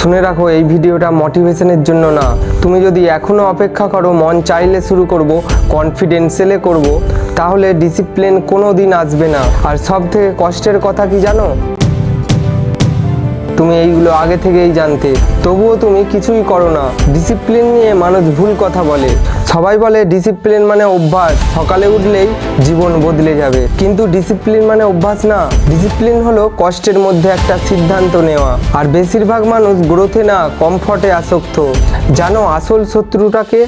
শুনে রাখো, এই ভিডিওটা মোটিভেশনের জন্য না। তুমি যদি এখনও অপেক্ষা করো, মন চাইলে শুরু করব কনফিডেন্সেলে করব, তাহলে ডিসিপ্লিন কোনো দিন আসবে না। আর সব থেকে কষ্টের কথা কি জানো? তুমি এইগুলো আগে থেকেই জানতে। তবুও তুমি কিছুই করো না। ডিসিপ্লিন নিয়ে মানুষ ভুল কথা বলে। সবাই বলে ডিসিপ্লিন মানে অভ্যাস। সকালে উঠলেই জীবন বদলে যাবে। কিন্তু ডিসিপ্লিন মানে অভ্যাস না। ডিসিপ্লিন হলো কষ্টের মধ্যে একটা সিদ্ধান্ত নেওয়া। আর বেশিরভাগ মানুষ গ্রোথে না কমফর্টে আসক্ত। জানো, আসল শত্রুটাকে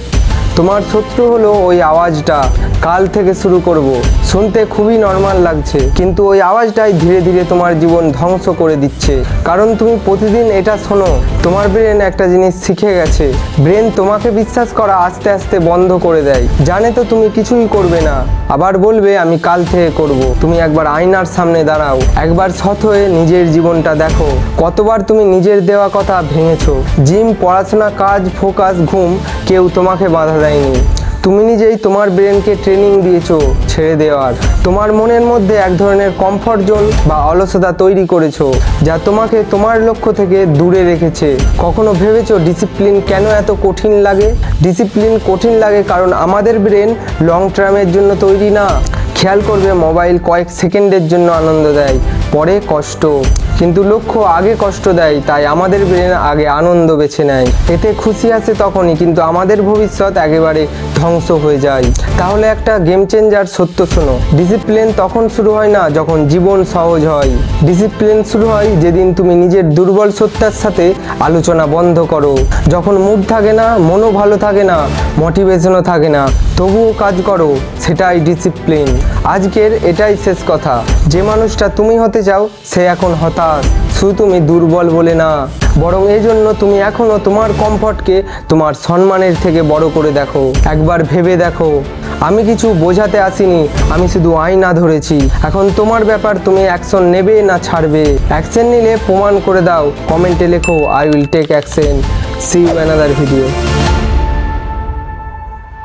তোমার শত্রু হলো ওই আওয়াজটা। কাল থেকে শুরু করব। শুনতে খুবই নর্মাল লাগছে, কিন্তু ওই আওয়াজটাই ধীরে ধীরে তোমার জীবন ধ্বংস করে দিচ্ছে। কারণ তুমি প্রতিদিন এটা শোনো, তোমার ব্রেন একটা জিনিস শিখে গেছে। ব্রেন তোমাকে বিশ্বাস করা আস্তে আস্তে বন্ধ করে দেয়। জানে তো তুমি কিছুই করবে না। আবার বলবে, আমি কাল থেকে করব। তুমি একবার আয়নার সামনে দাঁড়াও। একবার সৎ হয়ে নিজের জীবনটা দেখো। কতবার তুমি নিজের দেওয়া কথা ভেঙেছো। জিম পড়াশোনা, কাজ ফোকাস ঘুম, কেউ তোমাকে বাধা দেয়নি তুমি নিজেই তোমার ব্রেনকে ট্রেনিং দিয়েছ ছেড়ে দেওয়ার। তোমার মনের মধ্যে এক ধরনের কমফর্ট জোন বা অলসতা তৈরি করেছ, যা তোমাকে তোমার লক্ষ্য থেকে দূরে রেখেছে। কখনো ভেবেছো ডিসিপ্লিন কেন এত কঠিন লাগে? ডিসিপ্লিন কঠিন লাগে কারণ আমাদের ব্রেন লং টার্মের জন্য তৈরি না। খেয়াল করবে মোবাইল কয়েক সেকেন্ডের জন্য আনন্দ দেয়, পরে কষ্ট। কিন্তু লক্ষ্য আগে কষ্ট দেয়, তাই আমাদের ব্রেন আগে আনন্দ বেছে নেয়। এতে খুশি আসে তখনই, কিন্তু আমাদের ভবিষ্যৎ একেবারে ধ্বংস হয়ে যায়। তাহলে একটা গেম চেঞ্জার সত্য শোনো। ডিসিপ্লিন তখন শুরু হয় না যখন জীবন সহজ হয়। ডিসিপ্লিন শুরু হয় যেদিন তুমি নিজের দুর্বল সত্তার সাথে আলোচনা বন্ধ করো। যখন মুড থাকে না, মনও ভালো থাকে না মোটিভেশনও থাকে না, তবুও কাজ করো, সেটাই ডিসিপ্লিন আজকের এটাই শেষ কথা। যে মানুষটা তুমি হতে চাও, সে এখন হতাশ শুধু তুমি দুর্বল বলে না, বরং এই জন্য তুমি এখনও তোমার কমফর্টকে তোমার সম্মানের থেকে বড় করে দেখো। একবার ভেবে দেখো। আমি কিছু বোঝাতে আসিনি, আমি শুধু আয়না ধরেছি। এখন তোমার ব্যাপার তুমি অ্যাকশন নেবে না ছাড়বে। অ্যাকশন নিলে প্রমাণ করে দাও। কমেন্টে লেখো I will take action see you another video